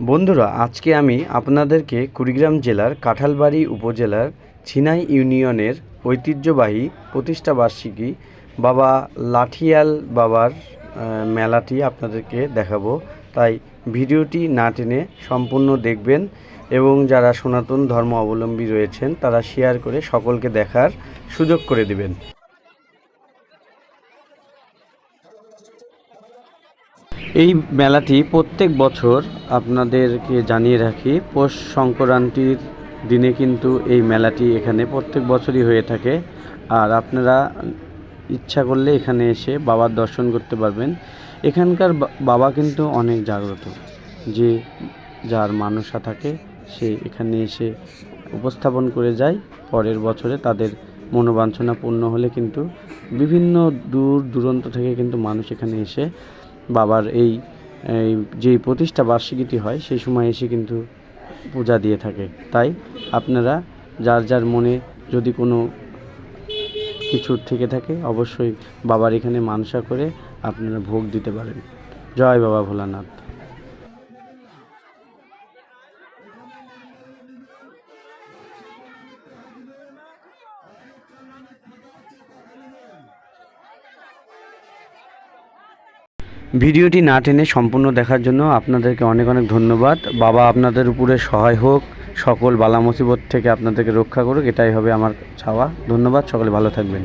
বন্ধুরা, আজকে আমি আপনাদেরকে কুড়িগ্রাম জেলার কাঁঠালবাড়ি উপজেলার ছিনাই ইউনিয়নের ঐতিহ্যবাহী প্রতিষ্ঠা বার্ষিকী বাবা লাঠিয়াল বাবার মেলাটি আপনাদেরকে দেখাবো। তাই ভিডিওটি না টেনে সম্পূর্ণ দেখবেন এবং যারা সনাতন ধর্ম অবলম্বী রয়েছেন, তারা শেয়ার করে সকলকে দেখার সুযোগ করে দিবেন। এই মেলাটি প্রত্যেক বছর আপনাদেরকে জানিয়ে রাখি, পৌষ সংক্রান্তির দিনে কিন্তু এই মেলাটি এখানে প্রত্যেক বছরই হয়ে থাকে। আর আপনারা ইচ্ছা করলে এখানে এসে বাবার দর্শন করতে পারবেন। এখানকার বাবা কিন্তু অনেক জাগ্রত। যে যার মানসা থাকে, সে এখানে এসে উপস্থাপন করে যায়। পরের বছরে তাদের মনোবাঞ্ছনা পূর্ণ হলে কিন্তু বিভিন্ন দূর দূরান্ত থেকে কিন্তু মানুষ এখানে এসে বাবার এই যে প্রতিষ্ঠা বার্ষিকীটি হয়, সেই সময় এসে কিন্তু পূজা দিয়ে থাকে। তাই আপনারা যার যার মনে যদি কোনো কিছু থেকে থাকে, অবশ্যই বাবার এখানে মানসা করে আপনারা ভোগ দিতে পারেন। জয় বাবা ভোলানাথ। ভিডিওটি না টেনে সম্পূর্ণ দেখার জন্য আপনাদেরকে অনেক অনেক ধন্যবাদ। বাবা আপনাদের উপরে সহায় হোক, সকল বালা মুসিবত থেকে আপনাদেরকে রক্ষা করুক, এটাই হবে আমার চাওয়া। ধন্যবাদ, সকলে ভালো থাকবেন।